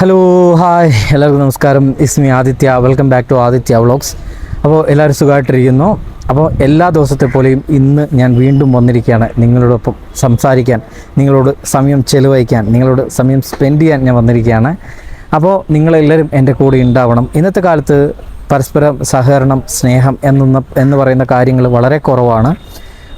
Hello hi എല്ലാവർക്കും നമസ്കാരം. It's me Aditya. Welcome back to Aditya vlogs അപ്പോൾ എല്ലാവരും സുഖമായിട്ടിരിക്കുന്നു. അപ്പോൾ എല്ലാ ദിവസത്തെ പോലെയും ഇന്ന് ഞാൻ വീണ്ടും വന്നിരിക്കുകയാണ് നിങ്ങളോടൊപ്പം സംസാരിക്കാൻ നിങ്ങളോട് സമയം ചെലവഴിക്കാൻ നിങ്ങളോട് സമയം സ്പെൻഡ് ചെയ്യാൻ ഞാൻ വന്നിരിക്കുകയാണ്. അപ്പോൾ നിങ്ങളെല്ലാവരും എന്റെ കൂടെ ഉണ്ടാവണം. ഇന്നത്തെ കാലത്ത് പരസ്പരം സഹകരണം സ്നേഹം എന്ന എന്ന് പറയുന്ന കാര്യങ്ങൾ വളരെ കുറവാണ്.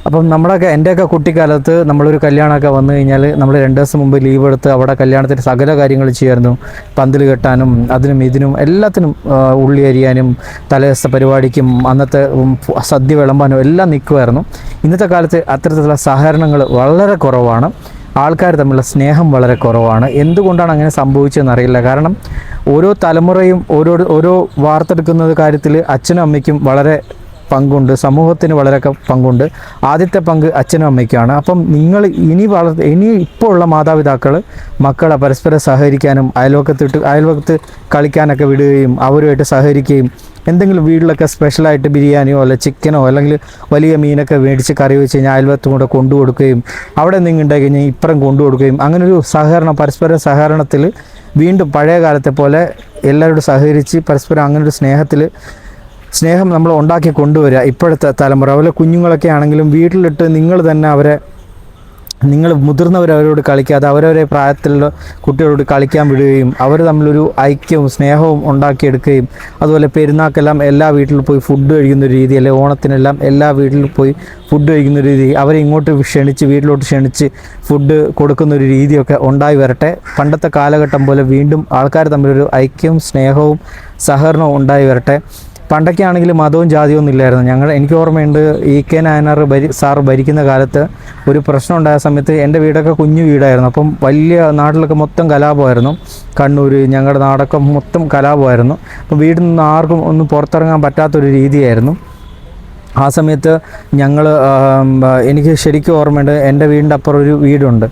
അപ്പം നമ്മുടെയൊക്കെ എന്റെയൊക്കെ കുട്ടിക്കാലത്ത് നമ്മളൊരു കല്യാണമൊക്കെ വന്നു കഴിഞ്ഞാൽ നമ്മൾ രണ്ട് ദിവസം മുമ്പ് ലീവ് എടുത്ത് അവിടെ കല്യാണത്തിന് സകല കാര്യങ്ങൾ ചെയ്യായിരുന്നു. പന്തൽ കെട്ടാനും അതിനും ഇതിനും എല്ലാത്തിനും ഉള്ളി അരിയാനും തലേദിവസത്തെ പരിപാടിക്കും അന്നത്തെ സദ്യ വിളമ്പാനും എല്ലാം നിൽക്കുമായിരുന്നു ഇന്നത്തെ കാലത്ത് അത്തരത്തിലുള്ള സഹകരണങ്ങൾ വളരെ കുറവാണ്. ആൾക്കാർ തമ്മിലുള്ള സ്നേഹം വളരെ കുറവാണ്. എന്തുകൊണ്ടാണ് അങ്ങനെ സംഭവിച്ചതെന്ന് അറിയില്ല. കാരണം ഓരോ തലമുറയും ഓരോ ഓരോ വാർത്തെടുക്കുന്നത് കാര്യത്തിൽ അച്ഛനും അമ്മയ്ക്കും വളരെ പങ്കുണ്ട് സമൂഹത്തിന് വളരെ പങ്കുണ്ട്. ആദ്യത്തെ പങ്ക് അച്ഛനും അമ്മയ്ക്കാണ്. അപ്പം നിങ്ങൾ ഇനി വളർ ഇനി ഇപ്പോൾ ഉള്ള മാതാപിതാക്കൾ മക്കളെ പരസ്പരം സഹകരിക്കാനും അയൽവക്കത്തിട്ട് അയൽവക്കത്ത് കളിക്കാനൊക്കെ വിടുകയും അവരുമായിട്ട് സഹകരിക്കുകയും എന്തെങ്കിലും വീട്ടിലൊക്കെ സ്പെഷ്യലായിട്ട് ബിരിയാണിയോ അല്ല ചിക്കനോ അല്ലെങ്കിൽ വലിയ മീനൊക്കെ മേടിച്ച് കറി വെച്ച് കഴിഞ്ഞാൽ അയൽവത്തും കൂടെ കൊണ്ടു കൊടുക്കുകയും അവിടെ എന്തെങ്കിലും ഉണ്ടായി കഴിഞ്ഞാൽ ഇപ്പുറം കൊണ്ടു കൊടുക്കുകയും അങ്ങനെ ഒരു സഹകരണം പരസ്പര സഹകരണത്തിൽ വീണ്ടും പഴയ കാലത്തെ പോലെ എല്ലാവരോടും സഹകരിച്ച് പരസ്പരം അങ്ങനെ ഒരു സ്നേഹത്തിൽ സ്നേഹം നമ്മൾ ഉണ്ടാക്കി കൊണ്ടുവരിക ഇപ്പോഴത്തെ തലമുറ. അതുപോലെ കുഞ്ഞുങ്ങളൊക്കെ ആണെങ്കിലും വീട്ടിലിട്ട് നിങ്ങൾ തന്നെ അവരെ നിങ്ങൾ മുതിർന്നവർ അവരോട് കളിക്കാതെ അവരവരെ പ്രായത്തിലുള്ള കുട്ടികളോട് കളിക്കാൻ വിടുകയും അവർ തമ്മിലൊരു ഐക്യവും സ്നേഹവും ഉണ്ടാക്കിയെടുക്കുകയും അതുപോലെ പെരുന്നാക്കെല്ലാം എല്ലാ വീട്ടിലും പോയി ഫുഡ് കഴിക്കുന്ന ഒരു രീതി അല്ലെങ്കിൽ ഓണത്തിനെല്ലാം എല്ലാ വീട്ടിലും പോയി ഫുഡ് കഴിക്കുന്ന ഒരു രീതി അവരെ ഇങ്ങോട്ട് ക്ഷണിച്ച് വീട്ടിലോട്ട് ക്ഷണിച്ച് ഫുഡ് കൊടുക്കുന്ന ഒരു രീതിയൊക്കെ ഉണ്ടായി വരട്ടെ. പണ്ടത്തെ കാലഘട്ടം പോലെ വീണ്ടും ആൾക്കാർ തമ്മിലൊരു ഐക്യവും സ്നേഹവും സഹകരണവും ഉണ്ടായി വരട്ടെ. പണ്ടൊക്കെ ആണെങ്കിൽ മതവും ജാതിയും ഒന്നും ഇല്ലായിരുന്നു ഞങ്ങൾ എനിക്ക് ഓർമ്മയുണ്ട് ഇ കെ നായനാർ ഭരി സാറ് ഭരിക്കുന്ന കാലത്ത് ഒരു പ്രശ്നം ഉണ്ടായ സമയത്ത് എന്റെ വീടൊക്കെ കുഞ്ഞു വീടായിരുന്നു. അപ്പം വലിയ നാട്ടിലൊക്കെ മൊത്തം കലാപമായിരുന്നു. കണ്ണൂർ ഞങ്ങളുടെ നാടൊക്കെ മൊത്തം കലാപമായിരുന്നു. അപ്പം വീട്ടിൽ നിന്ന് ആർക്കും ഒന്നും പുറത്തിറങ്ങാൻ പറ്റാത്തൊരു രീതിയായിരുന്നു. ആ സമയത്ത് ഞങ്ങൾ എനിക്ക് ശരിക്കും ഓർമ്മയുണ്ട് എന്റെ വീടിന്റെ അപ്പുറം ഒരു വീടുണ്ട്.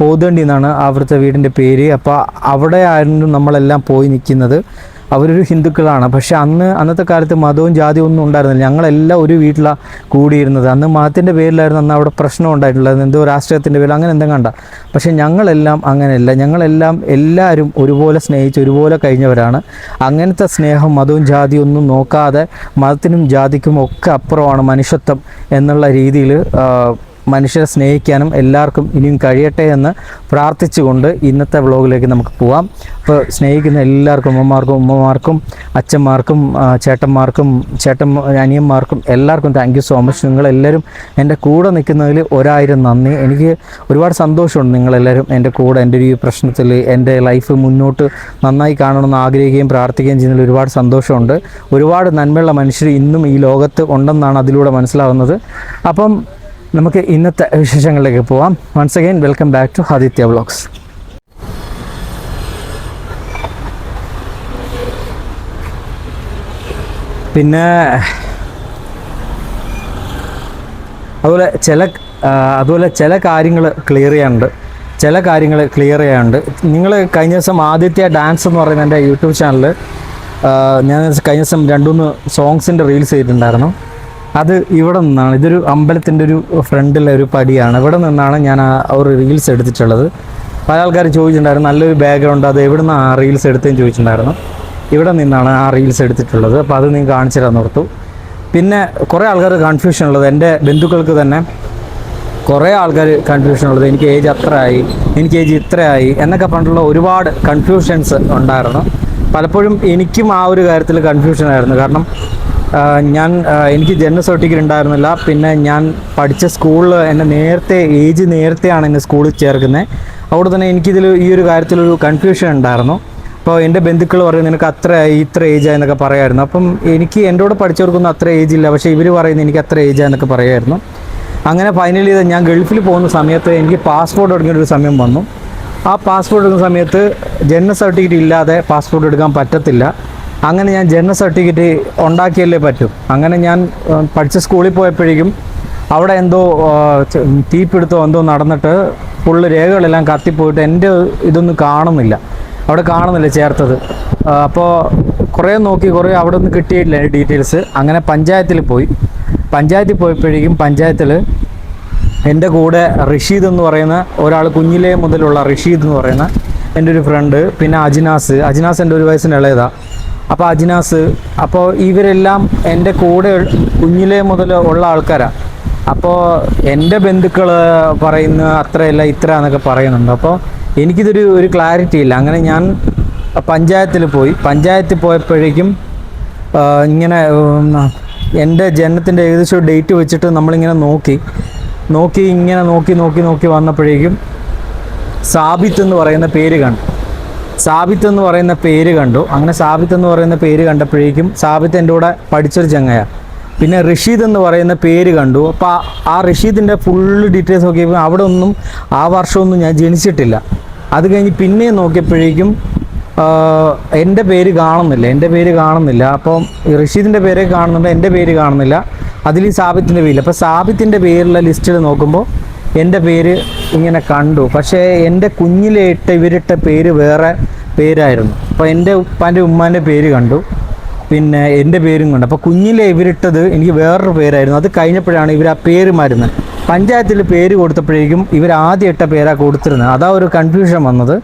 പോതണ്ടി എന്നാണ് അവിടുത്തെ വീടിന്റെ പേര്. അപ്പോൾ അവിടെ ആയിരുന്നു നമ്മളെല്ലാം പോയി നിൽക്കുന്നത്. അവരൊരു ഹിന്ദുക്കളാണ്. പക്ഷെ അന്ന് അന്നത്തെ കാലത്ത് മതവും ജാതിയും ഒന്നും ഉണ്ടായിരുന്നില്ല. ഞങ്ങളെല്ലാം ഒരു വീട്ടിലാണ് കൂടിയിരുന്നത്. അന്ന് മതത്തിന്റെ പേരിലായിരുന്നു അന്ന് അവിടെ പ്രശ്നം ഉണ്ടായിട്ടുള്ളത്. എന്തോ രാഷ്ട്രീയത്തിന്റെ പേരിൽ അങ്ങനെ എന്തെങ്കിലും കണ്ട. പക്ഷെ ഞങ്ങളെല്ലാം അങ്ങനെയല്ല. ഞങ്ങളെല്ലാം എല്ലാവരും ഒരുപോലെ സ്നേഹിച്ച് ഒരുപോലെ കഴിഞ്ഞവരാണ്. അങ്ങനത്തെ സ്നേഹം മതവും ജാതിയും ഒന്നും നോക്കാതെ മതത്തിനും ജാതിക്കും ഒക്കെ അപ്പുറമാണ് മനുഷ്യത്വം എന്നുള്ള രീതിയിൽ മനുഷ്യരെ സ്നേഹിക്കാനും എല്ലാവർക്കും ഇനിയും കഴിയട്ടെ എന്ന് പ്രാർത്ഥിച്ചുകൊണ്ട് ഇന്നത്തെ വ്ളോഗിലേക്ക് നമുക്ക് പോവാം. അപ്പോൾ സ്നേഹിക്കുന്ന എല്ലാവർക്കും അമ്മമാർക്കും ഉമ്മമാർക്കും അച്ഛന്മാർക്കും ചേട്ടന്മാർക്കും ചേട്ടൻ അനിയന്മാർക്കും എല്ലാവർക്കും താങ്ക് യു സോ മച്ച് നിങ്ങളെല്ലാവരും എന്റെ കൂടെ നിൽക്കുന്നതിൽ ഒരായിരം നന്ദി. എനിക്ക് ഒരുപാട് സന്തോഷമുണ്ട് നിങ്ങളെല്ലാവരും എന്റെ കൂടെ എന്റെ ഒരു പ്രശ്നത്തിൽ എന്റെ ലൈഫ് മുന്നോട്ട് നന്നായി കാണണമെന്ന് ആഗ്രഹിക്കുകയും പ്രാർത്ഥിക്കുകയും ചെയ്യുന്നതിൽ ഒരുപാട് സന്തോഷമുണ്ട്. ഒരുപാട് നന്മയുള്ള മനുഷ്യർ ഇന്നും ഈ ലോകത്ത് ഉണ്ടെന്നാണ് അതിലൂടെ മനസ്സിലാവുന്നത്. അപ്പം നമുക്ക് ഇന്നത്തെ വിശേഷങ്ങളിലേക്ക് പോവാം. Once again welcome back to Aditya vlogs പിന്നെ അതുപോലെ ചില അതുപോലെ ചില കാര്യങ്ങൾ ക്ലിയർ ചെയ്യാനുണ്ട്. ചില കാര്യങ്ങൾ ക്ലിയർ ചെയ്യാനുണ്ട്. നിങ്ങൾ കഴിഞ്ഞ ദിവസം ആദിത്യ ഡാൻസ് എന്ന് പറയുന്ന എന്റെ യൂട്യൂബ് ചാനൽ ഞാൻ കഴിഞ്ഞ ദിവസം രണ്ടുമൂന്ന് സോങ്സിന്റെ റീൽസ് ചെയ്തിട്ടുണ്ടായിരുന്നു. അത് ഇവിടെ നിന്നാണ്. ഇതൊരു അമ്പലത്തിന്റെ ഒരു ഫ്രണ്ടിലെ ഒരു പടിയാണ്. ഇവിടെ നിന്നാണ് ഞാൻ ആ ഒരു റീൽസ് എടുത്തിട്ടുള്ളത്. പല ആൾക്കാർ ചോദിച്ചിട്ടുണ്ടായിരുന്നു നല്ലൊരു ബാക്ക്ഗ്രൗണ്ട് അത് എവിടെ നിന്നാണ് ആ റീൽസ് എടുത്തതെന്ന് ചോദിച്ചിട്ടുണ്ടായിരുന്നു. ഇവിടെ നിന്നാണ് ആ റീൽസ് എടുത്തിട്ടുള്ളത്. അപ്പോൾ അത് നിങ്ങൾ കാണിച്ചു തരാൻ ഓർത്തു. പിന്നെ കുറേ ആൾക്കാർ കൺഫ്യൂഷൻ ഉള്ളത്. എന്റെ ബന്ധുക്കൾക്ക് തന്നെ കുറേ ആൾക്കാർ കൺഫ്യൂഷൻ ഉള്ളത്. എനിക്ക് ഏജ് അത്രയായി എനിക്ക് ഏജ് ഇത്രയായി എന്നൊക്കെ പറഞ്ഞിട്ടുള്ള ഒരുപാട് കൺഫ്യൂഷൻസ് ഉണ്ടായിരുന്നു. പലപ്പോഴും എനിക്കും ആ ഒരു കാര്യത്തിൽ കൺഫ്യൂഷൻ ആയിരുന്നു. കാരണം ഞാൻ എനിക്ക് ജനന സർട്ടിഫിക്കറ്റ് ഉണ്ടായിരുന്നില്ല. പിന്നെ ഞാൻ പഠിച്ച സ്കൂളിൽ എന്നെ നേരത്തെ ഏജ് നേരത്തെയാണ് എന്നെ സ്കൂളിൽ ചേർക്കുന്നത്. അവിടെ തന്നെ എനിക്കിതിൽ ഈ ഒരു കാര്യത്തിലൊരു കൺഫ്യൂഷൻ ഉണ്ടായിരുന്നു. അപ്പോൾ എന്റെ ബന്ധുക്കൾ പറയും നിനക്ക് അത്ര ഇത്ര ഏജ് എന്നൊക്കെ പറയായിരുന്നു. അപ്പം എനിക്ക് എന്റെ കൂടെ പഠിച്ചവർക്കൊന്നും അത്ര ഏജ് ഇല്ല. പക്ഷേ ഇവർ പറയുന്നത് എനിക്ക് അത്ര ഏജ് എന്നൊക്കെ പറയായിരുന്നു. അങ്ങനെ ഫൈനലി ഞാൻ ഗൾഫിൽ പോകുന്ന സമയത്ത് എനിക്ക് പാസ്പോർട്ട് എടുക്കേണ്ട ഒരു സമയം വന്നു. ആ പാസ്പോർട്ട് എടുക്കുന്ന സമയത്ത് ജനന സർട്ടിഫിക്കറ്റ് ഇല്ലാതെ പാസ്പോർട്ട് എടുക്കാൻ പറ്റത്തില്ല. അങ്ങനെ ഞാൻ ജനന സർട്ടിഫിക്കറ്റ് ഉണ്ടാക്കിയല്ലേ പറ്റും. അങ്ങനെ ഞാൻ പഠിച്ച സ്കൂളിൽ പോയപ്പോഴേക്കും അവിടെ എന്തോ തീപ്പിടുത്തോ എന്തോ നടന്നിട്ട് ഫുള്ള് രേഖകളെല്ലാം കത്തിപ്പോയിട്ട് എന്റെ ഇതൊന്നും കാണുന്നില്ല. അവിടെ കാണുന്നില്ല ചേർത്തത്. അപ്പോൾ കുറേ നോക്കി കുറേ അവിടെ ഒന്നും കിട്ടിയിട്ടില്ല എന്റെ ഡീറ്റെയിൽസ്. അങ്ങനെ പഞ്ചായത്തിൽ പോയി. പഞ്ചായത്തിൽ പോയപ്പോഴേക്കും പഞ്ചായത്തിൽ എന്റെ കൂടെ റഷീദ് എന്ന് പറയുന്ന ഒരാൾ കുഞ്ഞിലേ മുതലുള്ള റഷീദ് എന്ന് പറയുന്ന എന്റെ ഒരു ഫ്രണ്ട് പിന്നെ അജിനാസ്. അജിനാസ് എന്റെ ഒരു വയസ്സിന് ഇളയതാ. അപ്പോൾ അജിനാസ് അപ്പോൾ ഇവരെല്ലാം എന്റെ കൂടെ കുഞ്ഞിലേ മുതൽ ഉള്ള ആൾക്കാരാണ് അപ്പോൾ എന്റെ ബന്ധുക്കൾ പറയുന്ന അത്രയല്ല ഇത്ര എന്നൊക്കെ പറയുന്നുണ്ട്. അപ്പോൾ എനിക്കിതൊരു ഒരു ക്ലാരിറ്റി ഇല്ല. അങ്ങനെ ഞാൻ പഞ്ചായത്തിൽ പോയി. പഞ്ചായത്തിൽ പോയപ്പോഴേക്കും ഇങ്ങനെ എന്റെ ജനനത്തിന്റെ ഏകദേശം ഡേറ്റ് വെച്ചിട്ട് നമ്മളിങ്ങനെ നോക്കി. നോക്കി ഇങ്ങനെ നോക്കി നോക്കി നോക്കി വന്നപ്പോഴേക്കും സാബിത്ത് എന്ന് പറയുന്ന പേര് കണ്ടു. സാബിത്ത് എന്ന് പറയുന്ന പേര് കണ്ടു. അങ്ങനെ സാബിത്ത് എന്ന് പറയുന്ന പേര് കണ്ടപ്പോഴേക്കും സാബിത്ത് എന്റെ കൂടെ പഠിച്ചൊരു ചങ്ങയ. പിന്നെ റഷീദ് എന്ന് പറയുന്ന പേര് കണ്ടു. അപ്പോൾ ആ- റഷീദിന്റെ ഫുള്ള് ഡീറ്റെയിൽസ് നോക്കിയപ്പോൾ അവിടെ ഒന്നും ആ വർഷമൊന്നും ഞാൻ ജനിച്ചിട്ടില്ല. അത് കഴിഞ്ഞ് പിന്നെ നോക്കിയപ്പോഴേക്കും എന്റെ പേര് കാണുന്നില്ല. എന്റെ പേര് കാണുന്നില്ല. അപ്പം റഷീദിന്റെ പേരെ കാണുന്നുണ്ട് എന്റെ പേര് കാണുന്നില്ല. അതിൽ സാബിത്തിന്റെ പേരില്ല. അപ്പോൾ സാബിത്തിന്റെ പേരുള്ള ലിസ്റ്റിൽ നോക്കുമ്പോൾ എന്റെ പേര് ഇങ്ങനെ കണ്ടു. പക്ഷേ എന്റെ കുഞ്ഞിലെ ഇട്ട ഇവരിട്ട പേര് വേറെ പേരായിരുന്നു. അപ്പോൾ എന്റെ ഉപ്പാന്റെ ഉമ്മാന്റെ പേര് കണ്ടു. പിന്നെ എന്റെ പേരും കണ്ടു. അപ്പോൾ കുഞ്ഞിലെ ഇവരിട്ടത് എനിക്ക് വേറൊരു പേരായിരുന്നു. അത് കഴിഞ്ഞപ്പോഴാണ് ഇവർ ആ പേര് മാറുന്നത് പഞ്ചായത്തിൽ പേര് കൊടുത്തപ്പോഴേക്കും ഇവർ ആദ്യം ഇട്ട പേരാണ് കൊടുത്തിരുന്നത്. അതാ ഒരു കൺഫ്യൂഷൻ വന്നത്.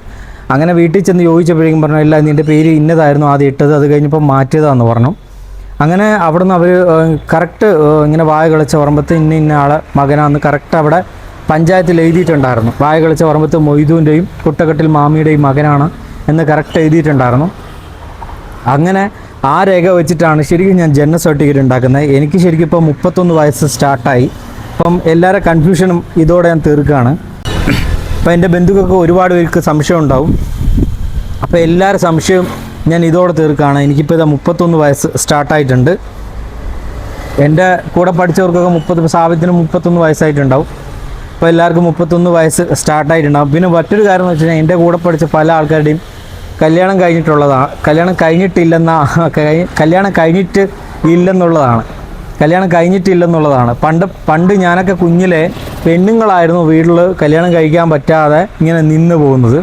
അങ്ങനെ വീട്ടിൽ ചെന്ന് ചോദിച്ചപ്പോഴേക്കും പറഞ്ഞു ഇല്ല നിന്റെ പേര് ഇന്നതായിരുന്നു ആദ്യം ഇട്ടത്. അത് കഴിഞ്ഞപ്പോൾ മാറ്റിയതാണെന്ന് പറഞ്ഞു. അങ്ങനെ അവിടുന്ന് അവർ കറക്റ്റ് ഇങ്ങനെ വായ കളിച്ച ഓർമ്മത്ത് ഇന്ന ഇന്ന ആളെ മകനാന്ന് കറക്റ്റ് അവിടെ പഞ്ചായത്തിൽ എഴുതിയിട്ടുണ്ടായിരുന്നു. വായ കളിച്ച പറമ്പത്ത് മൊയ്തുവിന്റെയും കുട്ടകട്ടിൽ മാമിയുടെയും മകനാണ് എന്ന് കറക്റ്റ് എഴുതിയിട്ടുണ്ടായിരുന്നു. അങ്ങനെ ആ രേഖ വെച്ചിട്ടാണ് ശരിക്കും ഞാൻ ജനന സർട്ടിഫിക്കറ്റ് ഉണ്ടാക്കുന്നത്. എനിക്ക് ശരിക്കും ഇപ്പോൾ മുപ്പത്തൊന്ന് വയസ്സ് സ്റ്റാർട്ടായി അപ്പം എല്ലാവരുടെ കൺഫ്യൂഷനും ഇതോടെ ഞാൻ തീർക്കുകയാണ്. അപ്പോൾ എന്റെ ബന്ധുക്കൾക്ക് ഒരുപാട് പേർക്ക് സംശയം ഉണ്ടാവും. അപ്പോൾ എല്ലാവരുടെ സംശയം ഞാൻ ഇതോടെ തീർക്കുകയാണ്. എനിക്കിപ്പോൾ ഇതാ മുപ്പത്തൊന്ന് വയസ്സ് സ്റ്റാർട്ടായിട്ടുണ്ട് എന്റെ കൂടെ പഠിച്ചവർക്കൊക്കെ മുപ്പത് സാബിത്തിന് മുപ്പത്തൊന്ന് വയസ്സായിട്ടുണ്ടാവും. അപ്പോൾ എല്ലാവർക്കും മുപ്പത്തൊന്ന് വയസ്സ് സ്റ്റാർട്ടായിട്ടുണ്ടാകും പിന്നെ മറ്റൊരു കാര്യം എന്ന് വെച്ച് കഴിഞ്ഞാൽ എന്റെ കൂടെ പഠിച്ച പല ആൾക്കാരുടെയും കല്യാണം കഴിഞ്ഞിട്ടുള്ളതാണ് കല്യാണം കഴിഞ്ഞിട്ടില്ലെന്ന കല്യാണം കഴിഞ്ഞിട്ട് ഇല്ലെന്നുള്ളതാണ്. കല്യാണം കഴിഞ്ഞിട്ടില്ലെന്നുള്ളതാണ്. പണ്ട് പണ്ട് ഞാനൊക്കെ കുഞ്ഞിലെ പെണ്ണുങ്ങളായിരുന്നു വീട്ടിൽ കല്യാണം കഴിക്കാൻ പറ്റാതെ ഇങ്ങനെ നിന്ന് പോകുന്നത്.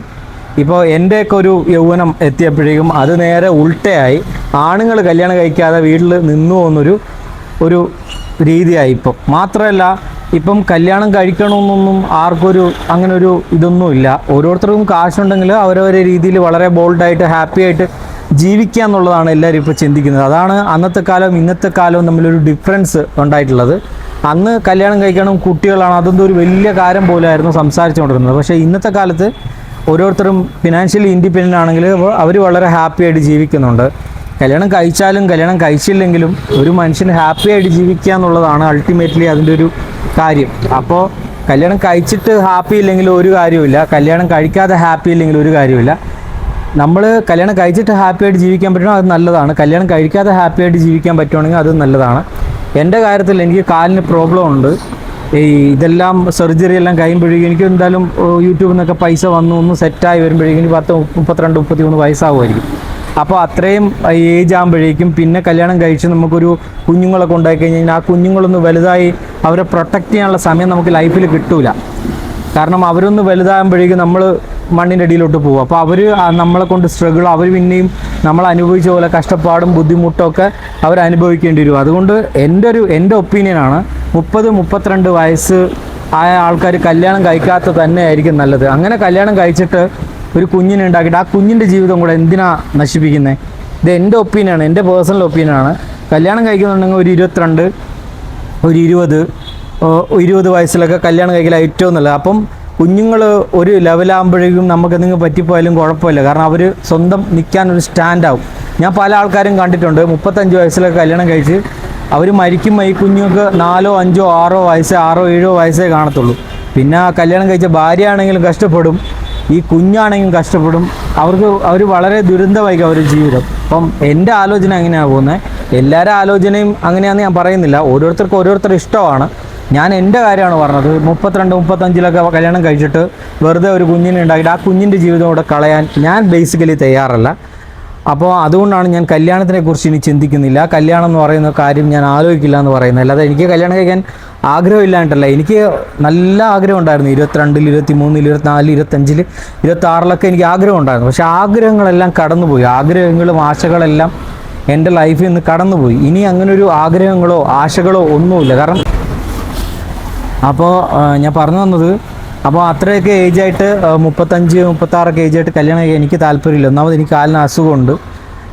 ഇപ്പോൾ എന്റെയൊക്കെ ഒരു യൗവനം എത്തിയപ്പോഴേക്കും അത് നേരെ ഉൾട്ടയായി. ആണുങ്ങൾ കല്യാണം കഴിക്കാതെ വീട്ടിൽ നിന്നു പോകുന്നൊരു ഒരു രീതിയായി ഇപ്പം. മാത്രമല്ല ഇപ്പം കല്യാണം കഴിക്കണമെന്നൊന്നും ആർക്കൊരു അങ്ങനെ ഒരു ഇതൊന്നുമില്ല. ഓരോരുത്തർക്കും കാശുണ്ടെങ്കിൽ അവരവരെ രീതിയിൽ വളരെ ബോൾഡായിട്ട് ഹാപ്പി ആയിട്ട് ജീവിക്കുക എന്നുള്ളതാണ് എല്ലാവരും ഇപ്പോൾ ചിന്തിക്കുന്നത്. അതാണ് അന്നത്തെ കാലവും ഇന്നത്തെ കാലവും തമ്മിലൊരു ഡിഫറൻസ് ഉണ്ടായിട്ടുള്ളത്. അന്ന് കല്യാണം കഴിക്കണം കുട്ടികളാണ് അതൊന്നും ഒരു വലിയ കാര്യം പോലെയായിരുന്നു സംസാരിച്ചുകൊണ്ടിരുന്നത്. പക്ഷേ ഇന്നത്തെ കാലത്ത് ഓരോരുത്തരും ഫിനാൻഷ്യലി ഇൻഡിപെൻഡന്റ് ആണെങ്കിൽ അവർ വളരെ ഹാപ്പി ആയിട്ട് ജീവിക്കുന്നുണ്ട്. കല്യാണം കഴിച്ചാലും കല്യാണം കഴിച്ചില്ലെങ്കിലും ഒരു മനുഷ്യൻ ഹാപ്പി ആയിട്ട് ജീവിക്കുക എന്നുള്ളതാണ് അൾട്ടിമേറ്റ്ലി അതിന്റെ ഒരു കാര്യം. അപ്പോൾ കല്യാണം കഴിച്ചിട്ട് ഹാപ്പി ഇല്ലെങ്കിൽ ഒരു കാര്യമില്ല കല്യാണം കഴിക്കാതെ ഹാപ്പി ഇല്ലെങ്കിൽ ഒരു കാര്യമില്ല നമ്മൾ കല്യാണം കഴിച്ചിട്ട് ഹാപ്പി ആയിട്ട് ജീവിക്കാൻ പറ്റണോ അത് നല്ലതാണ്. കല്യാണം കഴിക്കാതെ ഹാപ്പി ആയിട്ട് ജീവിക്കാൻ പറ്റുവാണെങ്കിൽ അത് നല്ലതാണ്. എന്റെ കാര്യത്തിൽ എനിക്ക് കാലിന് പ്രോബ്ലം ഉണ്ട്. ഈ ഇതെല്ലാം സർജറി എല്ലാം കഴിയുമ്പോഴേക്കും എനിക്ക് എന്തായാലും യൂട്യൂബിൽ നിന്നൊക്കെ പൈസ വന്നു ഒന്ന് സെറ്റായി വരുമ്പോഴേക്കും പത്ത് മുപ്പത്തിരണ്ട് മുപ്പത്തി മൂന്ന് വയസ്സാവുമായിരിക്കും. അപ്പോൾ അത്രയും ഏജ് ആകുമ്പോഴേക്കും പിന്നെ കല്യാണം കഴിച്ച് നമുക്കൊരു കുഞ്ഞുങ്ങളൊക്കെ ഉണ്ടായി കഴിഞ്ഞാൽ ആ കുഞ്ഞുങ്ങളൊന്ന് വലുതായി അവരെ പ്രൊട്ടക്റ്റ് ചെയ്യാനുള്ള സമയം നമുക്ക് ലൈഫിൽ കിട്ടൂല. കാരണം അവരൊന്ന് വലുതാകുമ്പോഴേക്കും നമ്മൾ മണ്ണിന്റെ അടിയിലോട്ട് പോകും അപ്പോൾ അവർ നമ്മളെ കൊണ്ട് സ്ട്രഗിൾ അവർ പിന്നെയും നമ്മൾ അനുഭവിച്ച പോലെ കഷ്ടപ്പാടും ബുദ്ധിമുട്ടൊക്കെ അവർ അനുഭവിക്കേണ്ടി വരും. അതുകൊണ്ട് എന്റെ ഒരു എന്റെ ഒപ്പീനിയനാണ് മുപ്പത് മുപ്പത്തിരണ്ട് വയസ്സ് ആയ ആൾക്കാർ കല്യാണം കഴിക്കാത്ത തന്നെ ആയിരിക്കും നല്ലത്. അങ്ങനെ കല്യാണം കഴിച്ചിട്ട് ഒരു കുഞ്ഞിനെ ഉണ്ടാക്കിയിട്ട് ആ കുഞ്ഞിന്റെ ജീവിതം കൂടെ എന്തിനാ നശിപ്പിക്കുന്നത് ഇത് എന്റെ ഒപ്പീനിയനാണ് എന്റെ പേഴ്സണൽ ഒപ്പീനിയനാണ് കല്യാണം കഴിക്കുന്നുണ്ടെങ്കിൽ ഒരു ഇരുപത്തിരണ്ട് ഒരു ഇരുപത് ഇരുപത് വയസ്സിലൊക്കെ കല്യാണം കഴിക്കല ഏറ്റവും നല്ലത്. അപ്പം കുഞ്ഞുങ്ങൾ ഒരു ലെവലാകുമ്പോഴേക്കും നമുക്ക് എന്തെങ്കിലും പറ്റിപ്പോയാലും കുഴപ്പമില്ല. കാരണം അവർ സ്വന്തം നിൽക്കാൻ ഒരു സ്റ്റാൻഡാവും ഞാൻ പല ആൾക്കാരും കണ്ടിട്ടുണ്ട് മുപ്പത്തഞ്ച് വയസ്സിലൊക്കെ കല്യാണം കഴിച്ച് അവർ മരിക്കുമ്പോൾ ഈ കുഞ്ഞുങ്ങൾക്ക് നാലോ അഞ്ചോ ആറോ വയസ്സേ ആറോ ഏഴോ വയസ്സേ കാണത്തുള്ളൂ. പിന്നെ കല്യാണം കഴിച്ച ഭാര്യയാണെങ്കിലും കഷ്ടപ്പെടും. ഈ കുഞ്ഞാണെങ്കിലും കഷ്ടപ്പെടും. അവർക്ക് അവർ വളരെ ദുരന്തമായിരിക്കും അവരുടെ ജീവിതം. അപ്പം എന്റെ ആലോചന എങ്ങനെയാണ് പോകുന്നത് എല്ലാവരുടെ ആലോചനയും അങ്ങനെയാണെന്ന് ഞാൻ പറയുന്നില്ല. ഓരോരുത്തർക്ക് ഓരോരുത്തർ ഇഷ്ടമാണ്. ഞാൻ എന്റെ കാര്യമാണ് പറഞ്ഞത്. മുപ്പത്തിരണ്ട് മുപ്പത്തഞ്ചിലൊക്കെ കല്യാണം കഴിച്ചിട്ട് വെറുതെ ഒരു കുഞ്ഞിനെ ഉണ്ടാക്കിയിട്ട് ആ കുഞ്ഞിന്റെ ജീവിതം കൂടെ കളയാൻ ഞാൻ ബേസിക്കലി തയ്യാറല്ല. അപ്പോൾ അതുകൊണ്ടാണ് ഞാൻ കല്യാണത്തിനെ കുറിച്ച് ഇനി ചിന്തിക്കുന്നില്ല. കല്യാണം എന്ന് പറയുന്ന കാര്യം ഞാൻ ആലോചിക്കില്ല എന്ന് പറയുന്നത്. അല്ലാതെ എനിക്ക് കല്യാണം കഴിക്കാൻ ആഗ്രഹമില്ലാണ്ടല്ല എനിക്ക് നല്ല ആഗ്രഹം ഉണ്ടായിരുന്നു ഇരുപത്തിരണ്ടിൽ ഇരുപത്തി മൂന്നിൽ ഇരുപത്തിനാലിൽ ഇരുപത്തഞ്ചിൽ ഇരുപത്താറിലൊക്കെ എനിക്ക് ആഗ്രഹം ഉണ്ടായിരുന്നു പക്ഷേ ആഗ്രഹങ്ങളെല്ലാം കടന്നുപോയി. ആഗ്രഹങ്ങളും ആശകളെല്ലാം എന്റെ ലൈഫിൽ നിന്ന് കടന്നുപോയി. ഇനി അങ്ങനെ ഒരു ആഗ്രഹങ്ങളോ ആശകളോ ഒന്നുമില്ല. കാരണം അപ്പോൾ ഞാൻ പറഞ്ഞു തന്നത് അപ്പോൾ അത്രയൊക്കെ ഏജായിട്ട് മുപ്പത്തഞ്ച് മുപ്പത്താറൊക്കെ ഏജായിട്ട് കല്യാണം എനിക്ക് താല്പര്യമില്ല. ഒന്നാമത് എനിക്ക് കാലിന് അസുഖമുണ്ട്.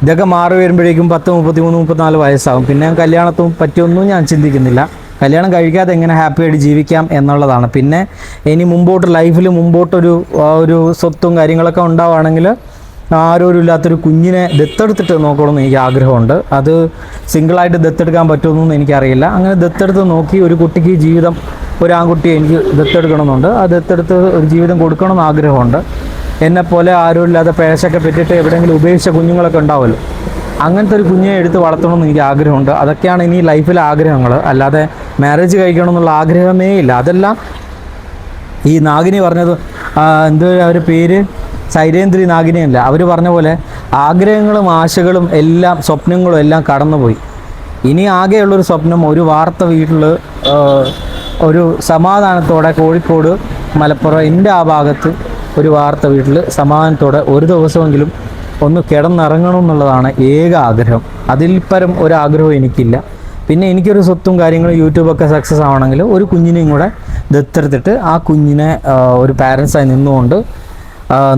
ഇതൊക്കെ മാറി വരുമ്പോഴേക്കും പത്ത് മുപ്പത്തി മൂന്ന് മുപ്പത്തിനാല് വയസ്സാകും പിന്നെ കല്യാണത്തും പറ്റിയൊന്നും ഞാൻ ചിന്തിക്കുന്നില്ല. കല്യാണം കഴിക്കാതെ എങ്ങനെ ഹാപ്പി ആയിട്ട് ജീവിക്കാം എന്നുള്ളതാണ്. പിന്നെ ഇനി മുമ്പോട്ട് ലൈഫിൽ മുമ്പോട്ടൊരു ഒരു സ്വത്തും കാര്യങ്ങളൊക്കെ ഉണ്ടാവുകയാണെങ്കിൽ ആരോരും ഇല്ലാത്തൊരു കുഞ്ഞിനെ ദത്തെടുത്തിട്ട് നോക്കണമെന്ന് എനിക്ക് ആഗ്രഹമുണ്ട്. അത് സിംഗിളായിട്ട് ദത്തെടുക്കാൻ പറ്റുമെന്നൊന്നും എനിക്കറിയില്ല. അങ്ങനെ ദത്തെടുത്ത് നോക്കി ഒരു കുട്ടിക്ക് ജീവിതം ഒരു ആൺകുട്ടിയെ എനിക്ക് ദത്തെടുക്കണമെന്നുണ്ട്. ആ ദത്തെടുത്ത് ഒരു ജീവിതം കൊടുക്കണമെന്ന് ആഗ്രഹമുണ്ട്. എന്നെപ്പോലെ ആരും ഇല്ലാതെ പേശൊക്കെ പറ്റിയിട്ട് എവിടെയെങ്കിലും ഉപേക്ഷിച്ച കുഞ്ഞുങ്ങളൊക്കെ ഉണ്ടാവുമല്ലോ. അങ്ങനത്തെ ഒരു കുഞ്ഞെ എടുത്ത് വളർത്തണമെന്ന് എനിക്ക് ആഗ്രഹമുണ്ട്. അതൊക്കെയാണ് ഇനി ലൈഫിലെ ആഗ്രഹങ്ങൾ. അല്ലാതെ മാരേജ് കഴിക്കണം എന്നുള്ള ആഗ്രഹമേ ഇല്ല. അതെല്ലാം ഈ നാഗിനി പറഞ്ഞത് എന്ത് അവർ പേര്? സൈരേന്ദ്രി നാഗിനിയല്ല അവർ പറഞ്ഞ പോലെ ആഗ്രഹങ്ങളും ആശകളും എല്ലാം സ്വപ്നങ്ങളും എല്ലാം കടന്നുപോയി. ഇനി ആകെയുള്ളൊരു സ്വപ്നം ഒരു വാർത്ത വീട്ടിൽ ഒരു സമാധാനത്തോടെ കോഴിക്കോട് മലപ്പുറം എന്റെ ആ ഭാഗത്ത് ഒരു വാർത്ത വീട്ടിൽ സമാധാനത്തോടെ ഒരു ദിവസമെങ്കിലും ഒന്ന് കിടന്നിറങ്ങണം എന്നുള്ളതാണ് ഏക ആഗ്രഹം. അതിൽ പരം ഒരാഗ്രഹം എനിക്കില്ല. പിന്നെ എനിക്കൊരു സ്വത്തും കാര്യങ്ങളും യൂട്യൂബൊക്കെ സക്സസ് ആവണമെങ്കിൽ ഒരു കുഞ്ഞിനെയും കൂടെ ദത്തെടുത്തിട്ട് ആ കുഞ്ഞിനെ ഒരു പാരൻസായി നിന്നുകൊണ്ട്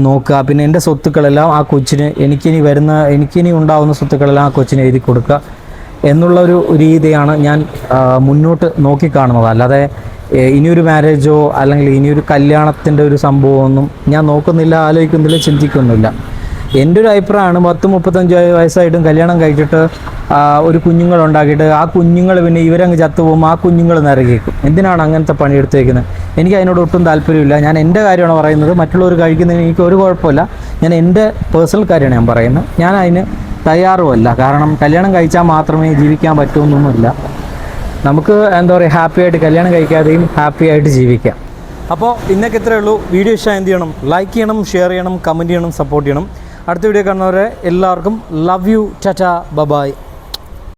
നോക്കുക. പിന്നെ എന്റെ സ്വത്തുക്കളെല്ലാം ആ കൊച്ചിന് എനിക്കിനി വരുന്ന എനിക്കിനി ഉണ്ടാവുന്ന സ്വത്തുക്കളെല്ലാം ആ കൊച്ചിന് എഴുതി കൊടുക്കുക എന്നുള്ള ഒരു രീതിയാണ് ഞാൻ മുന്നോട്ട് നോക്കിക്കാണുന്നത് അല്ലാതെ ഇനിയൊരു മാരേജോ അല്ലെങ്കിൽ ഇനിയൊരു കല്യാണത്തിന്റെ ഒരു സംഭവമൊന്നും ഞാൻ നോക്കുന്നില്ല ആലോചിക്കുന്നില്ല ചിന്തിക്കുന്നില്ല. എന്റെ ഒരു അഭിപ്രായമാണ് പത്ത് മുപ്പത്തഞ്ച് വയസ്സായിട്ടും കല്യാണം കഴിച്ചിട്ട് ഒരു കുഞ്ഞുങ്ങൾ ഉണ്ടാക്കിയിട്ട് ആ കുഞ്ഞുങ്ങൾ പിന്നെ ഇവരങ്ങ് ചത്തുപോകും ആ കുഞ്ഞുങ്ങൾ നിറകിയേക്കും എന്തിനാണ് അങ്ങനത്തെ പണി പണിയെടുത്തേക്കുന്നത് എനിക്ക് അതിനോട് ഒട്ടും താല്പര്യമില്ല. ഞാൻ എന്റെ കാര്യമാണ് പറയുന്നത്. മറ്റുള്ളവർ കഴിക്കുന്നതിന് എനിക്ക് ഒരു കുഴപ്പമില്ല. ഞാൻ എന്റെ പേഴ്സണൽ കാര്യമാണ് ഞാൻ പറയുന്നത്. ഞാൻ അതിന് തയ്യാറുമല്ല. കാരണം കല്യാണം കഴിച്ചാൽ മാത്രമേ ജീവിക്കാൻ പറ്റുമെന്നൊന്നുമില്ല നമുക്ക് എന്താ പറയുക ഹാപ്പി ആയിട്ട് കല്യാണം കഴിക്കാതെയും ഹാപ്പി ആയിട്ട് ജീവിക്കാം. അപ്പോൾ ഇന്നൊക്കെ ഇത്രയേ ഉള്ളൂ. വീഡിയോ ഇഷ്ടം എന്ത് ചെയ്യണം? ലൈക്ക് ചെയ്യണം ഷെയർ ചെയ്യണം കമന്റ് ചെയ്യണം സപ്പോർട്ട് ചെയ്യണം. അടുത്ത വീഡിയോ കാണുന്നവരെ എല്ലാവർക്കും ലവ് യു ടറ്റ ബബായ്